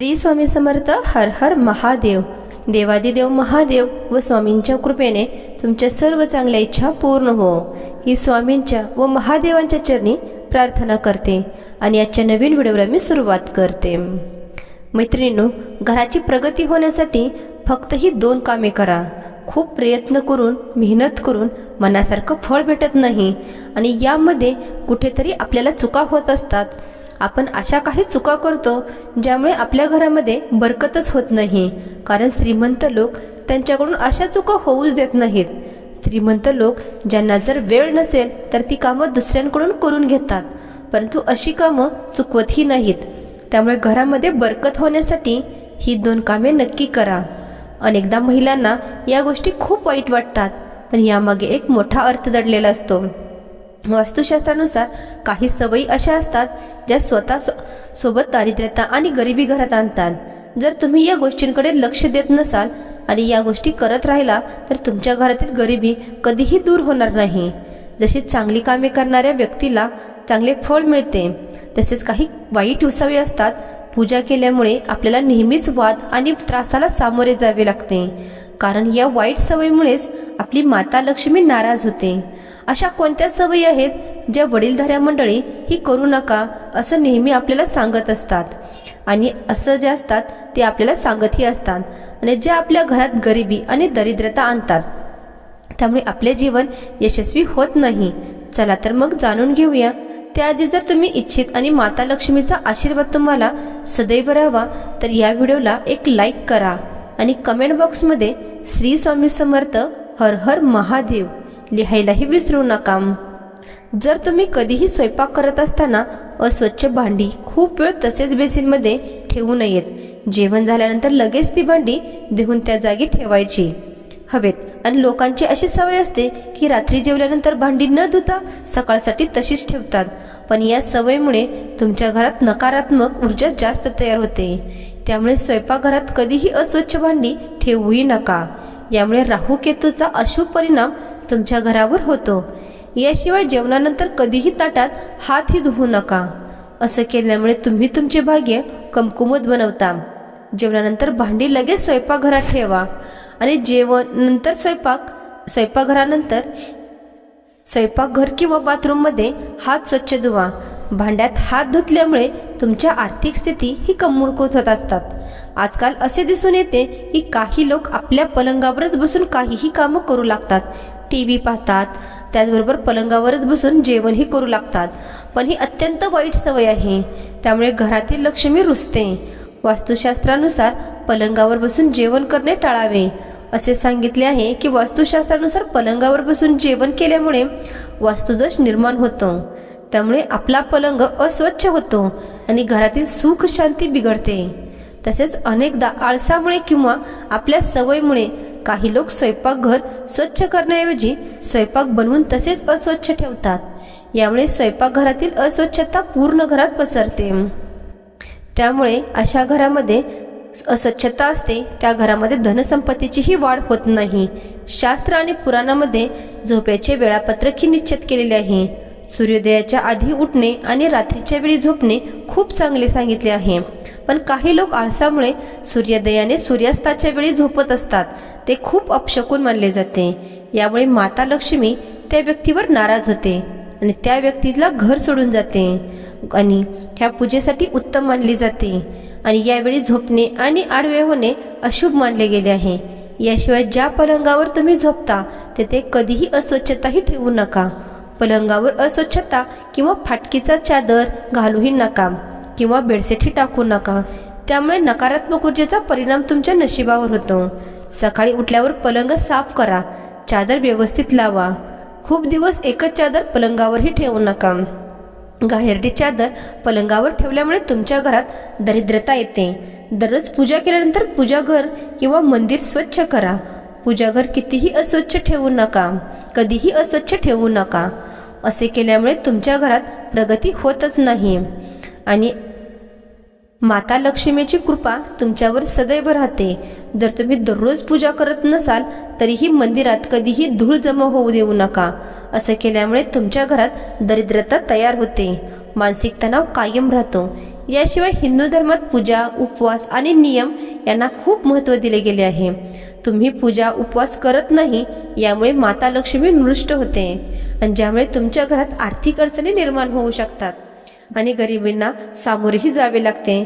श्री स्वामी समर्थ हर हर महादेव. देवादिदेव महादेव व स्वामींच्या कृपेने तुमच्या सर्व चांगल्या इच्छा पूर्ण हो. ही स्वामींच्या व महादेवांच्या चरणी प्रार्थना करते आणि आजच्या नवीन व्हिडिओला मी सुरुवात करते. मैत्रिणींनो घराची प्रगती होण्यासाठी फक्त ही दोन कामे करा. खूप प्रयत्न करून मेहनत करून मनासारखं फळ भेटत नाही आणि यामध्ये कुठेतरी आपल्याला चुका होत असतात. आपण अशा काही चुका करतो ज्यामुळे आपल्या घरामध्ये बरकतच होत नाही. कारण श्रीमंत लोक त्यांच्याकडून अशा चुका होऊच देत नाहीत. श्रीमंत लोक ज्यांना जर वेळ नसेल तर ती कामं दुसऱ्यांकडून करून घेतात. परंतु अशी कामं चुकवतही नाहीत. त्यामुळे घरामध्ये बरकत होण्यासाठी ही दोन कामे नक्की करा. अनेकदा महिलांना या गोष्टी खूप वाईट वाटतात पण यामागे एक मोठा अर्थ दडलेला असतो. वास्तुशास्त्रानुसार काही सवयी अशा असतात ज्या स्वतः सो- सोबत दारिद्र्यता आणि गरिबी घरात आणतात. जर तुम्ही या गोष्टींकडे लक्ष देत नसाल आणि या गोष्टी करत राहिला तर तुमच्या घरातील गरिबी कधीही दूर होणार नाही. जशी चांगली कामे करणाऱ्या व्यक्तीला चांगले फळ मिळते तसेच काही वाईट उसावे असतात. पूजा केल्यामुळे आपल्याला नेहमीच वाद आणि त्रासाला सामोरे जावे लागते. कारण या वाईट सवयीमुळेच आपली माता लक्ष्मी नाराज होते. अशा कोणत्या सवयी आहेत ज्या वडीलधाऱ्या मंडळी ही करू नका असं नेहमी आपल्याला सांगत असतात? आणि असं जे असतात ते आपल्याला सांगतही असतात. आणि ज्या आपल्या घरात गरिबी आणि दरिद्रता आणतात. त्यामुळे आपले जीवन यशस्वी होत नाही. चला तर मग जाणून घेऊया. त्याआधी जर तुम्ही इच्छित आणि माता लक्ष्मीचा आशीर्वाद तुम्हाला सदैव राहावा तर या व्हिडिओला एक लाईक करा. आणि कमेंट बॉक्समध्ये श्री स्वामी समर्थ हर हर महादेव. लिहायलाही विसरू नका. जर तुम्ही कधीही स्वयंपाक करत असताना अस्वच्छ भांडी खूप वेळ तसेच बेसिनमध्ये ठेवू नयेत. जेवण झाल्यानंतर लगेच ती भांडी देऊन त्या जागी ठेवायची. हवेत. आणि लोकांची अशी सवय असते की रात्री जेवल्यानंतर भांडी न धुता सकाळसाठी तशीच ठेवतात. पण या सवयीमुळे तुमच्या घरात नकारात्मक ऊर्जा जास्त तयार होते. त्यामुळे स्वयंपाकघरात कधीही अस्वच्छ भांडी ठेवूही नका. यामुळे राहू केतूचा अशुभ परिणाम तुमच्या घरावर होतो. याशिवाय जेवणानंतर कधीही ताटात हातही धुवू नका. असं केल्यामुळे तुम्ही तुमचे भाग्य कमकुमत बनवता. जेवणानंतर भांडी लगेच स्वयंपाकघरात ठेवा. आणि जेवण नंतर स्वयंपाक स्वयंपाकघरानंतर स्वयंपाकघर किंवा बाथरूममध्ये हात स्वच्छ धुवा. भांड्यात हात धुतल्यामुळे तुमच्या आर्थिक स्थिती ही कमकुवत होत असतात. आजकाल असे दिसून येते की काही लोक आपल्या पलंगावरच बसून काहीही कामं करू लागतात. टी व्ही पाहतात. त्याचबरोबर पलंगावरच बसून जेवणही करू लागतात. पण ही अत्यंत वाईट सवय आहे. त्यामुळे घरातील लक्ष्मी रुजते वास्तुशास्त्रानुसार पलंगावर बसून जेवण करणे टाळावे. असे सांगितले आहे की वास्तुशास्त्रानुसार पलंगावर बसून जेवण केल्यामुळे वास्तुदोष निर्माण होतो. त्यामुळे आपला पलंग अस्वच्छ होतो आणि घरातील सुख शांती बिघडते. तसेच अनेकदा आळसामुळे किंवा आपल्या सवयीमुळे काही लोक स्वयंपाकघर स्वच्छ करण्याऐवजी स्वयंपाक बनवून तसेच अस्वच्छ ठेवतात. यामुळे स्वयंपाकघरातील अस्वच्छता पूर्ण घरात पसरते. त्यामुळे अशा घरामध्ये अस्वच्छता असते त्या घरामध्ये धनसंपत्तीचीही वाढ होत नाही. शास्त्र आणि पुराणामध्ये झोपेचे वेळापत्रकही निश्चित केलेले आहे. सूर्योदयाच्या आधी उठणे आणि रात्रीच्या वेळी झोपणे खूप चांगले सांगितले आहे. पण काही लोक आळसामुळे सूर्योदयाने सूर्यास्ताच्या वेळी झोपत असतात. ते खूप अपशकून मानले जाते. यामुळे माता लक्ष्मी त्या व्यक्तीवर नाराज होते आणि त्या व्यक्तीला घर सोडून जाते आणि ह्या पूजेसाठी उत्तम मानली जाते. आणि यावेळी झोपणे आणि आडवे होणे अशुभ मानले गेले आहे. याशिवाय ज्या पलंगावर तुम्ही झोपता तेथे कधीही अस्वच्छताही ठेवू नका. पलंगावर अस्वच्छता किंवा फाटकीचा चादर घालूही नका. किंवा बेडशीटही टाकू नका. त्यामुळे नकारात्मक ऊर्जेचा परिणाम तुमच्या नशिबावर होतो. सकाळी उठल्यावर पलंग साफ करा. चादर व्यवस्थित लावा. खूप दिवस एकच चादर पलंगावरही ठेवू नका. घाणेरडी चादर पलंगावर ठेवल्यामुळे तुमच्या घरात दरिद्रता येते. दररोज पूजा केल्यानंतर पूजाघर किंवा मंदिर स्वच्छ करा. पूजाघर कितीही अस्वच्छ ठेवू नका. कधीही अस्वच्छ ठेवू नका. असे केल्यामुळे तुमच्या घरात प्रगती होतच नाही. आणि माता लक्ष्मीची कृपा तुमच्यावर सदैव राहते. जर तुम्ही दररोज पूजा करत नसाल तरीही मंदिरात कधीही धूळ जमा होऊ देऊ नका. असं केल्यामुळे तुमच्या घरात दरिद्रता तयार होते. मानसिक तणाव कायम राहतो. याशिवाय हिंदू धर्मात पूजा उपवास आणि नियम यांना खूप महत्त्व दिले गेले आहे. तुम्ही पूजा उपवास करत नाही यामुळे माता लक्ष्मी नृष्ट होते. आणि ज्यामुळे तुमच्या घरात आर्थिक अडचणी निर्माण होऊ शकतात. आणि गरिबींना सामोरेही जावे लागते.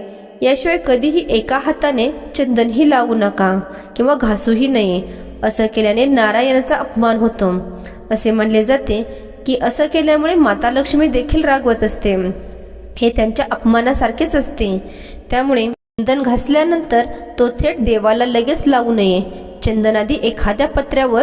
याशिवाय कधीही एका हाताने चंदनही लावू नका किंवा घासूही नये असं केल्याने नारायणाचा अपमान होतो. असे म्हणले जाते की असं केल्यामुळे माता लक्ष्मी देखील रागवत असते. हे त्यांच्या अपमानासारखेच असते. त्यामुळे चंदन घासल्यानंतर तो थेट देवाला लगेच लावू नये. चंदन आधी एखाद्या पत्र्यावर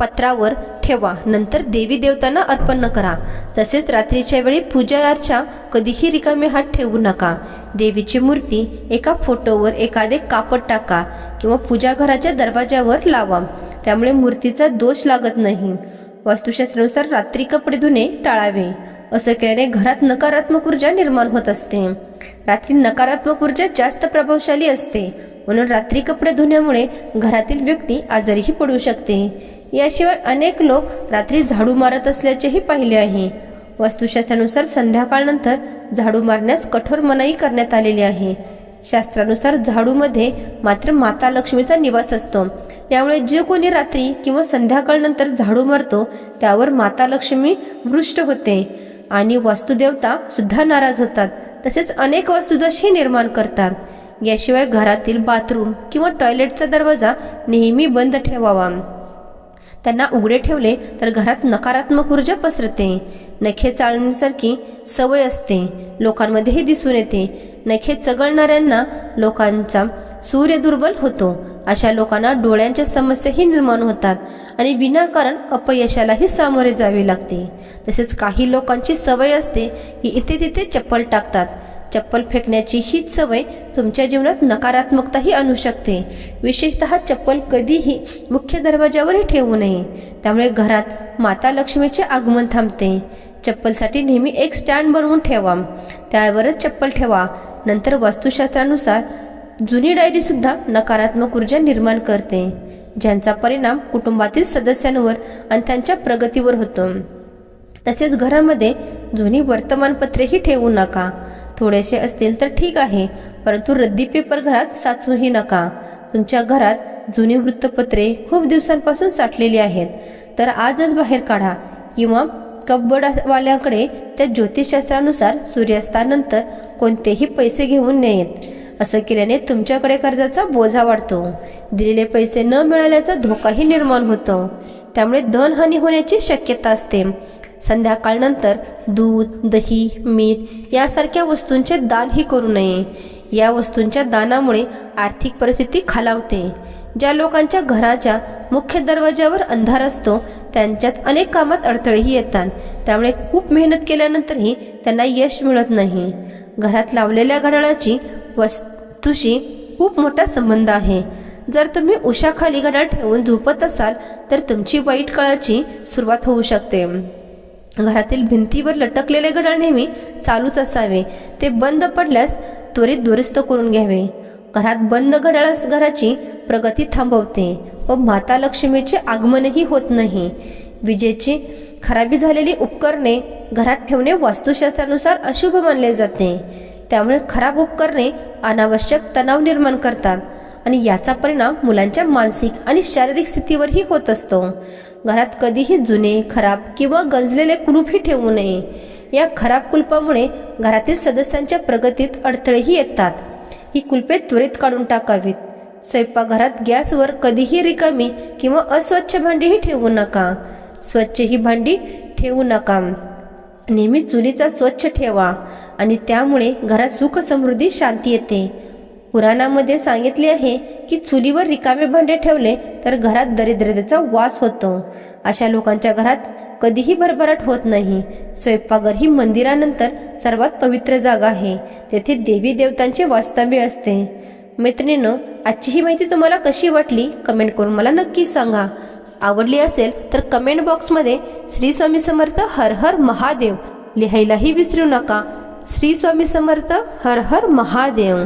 पत्रावर ठेवा. नंतर देवी देवतांना अर्पण करा. तसेच रात्रीच्या वेळी पूजा अर्चा कधीही रिकामे हात ठेवू नका. देवीची मूर्ती एका फोटोवर एखादे कापड टाका किंवा पूजा घराच्या दरवाजावर लावा. त्यामुळे मूर्तीचा दोष लागत नाही. वास्तुशास्त्रानुसार रात्री कपडे धुणे टाळावे. असं केल्याने घरात नकारात्मक ऊर्जा निर्माण होत असते. रात्री नकारात्मक ऊर्जा जास्त प्रभावशाली असते. म्हणून रात्री कपडे धुण्यामुळे घरातील व्यक्ती आजारीही पडू शकते. याशिवाय अनेक लोक रात्री झाडू मारत असल्याचेही पाहिले आहे. वास्तुशास्त्रानुसार संध्याकाळनंतर झाडू मारण्यास कठोर मनाई करण्यात आलेली आहे. शास्त्रानुसार झाडूमध्ये मात्र माता लक्ष्मीचा निवास असतो. यामुळे जे कोणी रात्री किंवा संध्याकाळनंतर झाडू मारतो त्यावर माता लक्ष्मी वृष्ट होते आणि वास्तुदेवता सुद्धा नाराज होतात. तसेच अनेक वास्तुदोषही निर्माण करतात. याशिवाय घरातील बाथरूम किंवा टॉयलेटचा दरवाजा नेहमी बंद ठेवावा. त्यांना उघडे ठेवले तर घरात नकारात्मक ऊर्जा पसरते. नखे चाळण्यासारखी सवय असते. लोकांमध्येही दिसून येते. नखे चगळणाऱ्यांना लोकांचा सूर्य दुर्बल होतो. अशा लोकांना डोळ्यांच्या समस्याही निर्माण होतात आणि विनाकारण अपयशालाही सामोरे जावे लागते. तसेच काही लोकांची सवय असते की इथे तिथे चप्पल टाकतात. चप्पल फेकण्याची हीच सवय तुमच्या जीवनात नकारात्मकताही आणू शकते. विशेषतः चप्पल कधीही मुख्य दरवाजावरही ठेवू नये. त्यामुळे घरात माता लक्ष्मीचे आगमन थांबते. चप्पलसाठी नेहमी एक स्टँड बनवून ठेवा. त्यावरच चप्पल ठेवा. नंतर वास्तुशास्त्रानुसार जुनी डायरीसुद्धा नकारात्मक ऊर्जा निर्माण करते ज्यांचा परिणाम कुटुंबातील सदस्यांवर आणि त्यांच्या प्रगतीवर होतो. तसेच घरामध्ये जुनी वर्तमानपत्रेही ठेवू नका. थोडेसे असतील तर ठीक आहे परंतु रद्दी पेपर घरात साचूही नका. तुमच्या घरात जुनी वृत्तपत्रे खूप दिवसांपासून साठलेली आहेत तर आजच बाहेर काढा किंवा कब्बडवाल्याकडे त्या ज्योतिषशास्त्रानुसार सूर्यास्तानंतर कोणतेही पैसे घेऊन नयेत. असं केल्याने तुमच्याकडे कर्जाचा बोजा वाढतो. दिलेले पैसे न मिळाल्याचा धोकाही निर्माण होतो. त्यामुळे धनहानी होण्याची शक्यता असते. संध्याकाळनंतर दूध दही मीठ यासारख्या वस्तूंचे दानही करू नये. या वस्तूंच्या दानामुळे आर्थिक परिस्थिती खालावते. ज्या लोकांच्या घराच्या मुख्य दरवाज्यावर अंधार असतो त्यांच्यात अनेक कामात अडथळेही येतात. त्यामुळे खूप मेहनत केल्यानंतरही त्यांना यश मिळत नाही. घरात लावलेल्या घड्याळाची वस्तूशी खूप मोठा संबंध आहे. जर तुम्ही उशाखाली घड्याळ ठेवून झोपत असाल तर तुमची वाईट काळाची सुरुवात होऊ शकते. घरातील भिंतीवर लटकलेले घड्याळ नेहमी चालूच असावे. ते बंद पडल्यास त्वरित दुरुस्त करून घ्यावे. घरात बंद घड्याळ घराची प्रगती थांबवते व माता लक्ष्मीचे आगमनही होत नाही. विजेची खराबी झालेली उपकरणे घरात ठेवणे वास्तुशास्त्रानुसार अशुभ मानले जाते. त्यामुळे खराब उपकरणे अनावश्यक तणाव निर्माण करतात आणि याचा परिणाम मुलांच्या मानसिक आणि शारीरिक स्थितीवरही होत असतो. घरात कधीही जुने खराब किंवा गंजलेले कुलूपही ठेवू नये. या खराब कुलपामुळे घरातील सदस्यांच्या प्रगतीत अडथळेही येतात. ही कुलपे त्वरित काढून टाकावीत. स्वयंपाकघरात गॅसवर कधीही रिकामी किंवा अस्वच्छ भांडीही ठेवू नका. स्वच्छ ही भांडी ठेवू नका. नेहमी चुलीचा स्वच्छ ठेवा आणि त्यामुळे घरात सुख समृद्धी शांती येते. पुराणामध्ये सांगितले आहे की चुलीवर रिकामे भांडे ठेवले तर घरात दरिद्रतेचा वास होतो. अशा लोकांच्या घरात कधीही भरभराट होत नाही. स्वयंपाकघर ही मंदिरानंतर सर्वात पवित्र जागा आहे. तेथे देवी देवतांचे वास्तव्य असते. मैत्रिणीनं आजची ही माहिती तुम्हाला कशी वाटली? कमेंट करून मला नक्की सांगा. आवडली असेल तर कमेंट बॉक्समध्ये श्री स्वामी समर्थ हर हर महादेव लिहायलाही विसरू नका. श्री स्वामी समर्थ हर हर महादेव.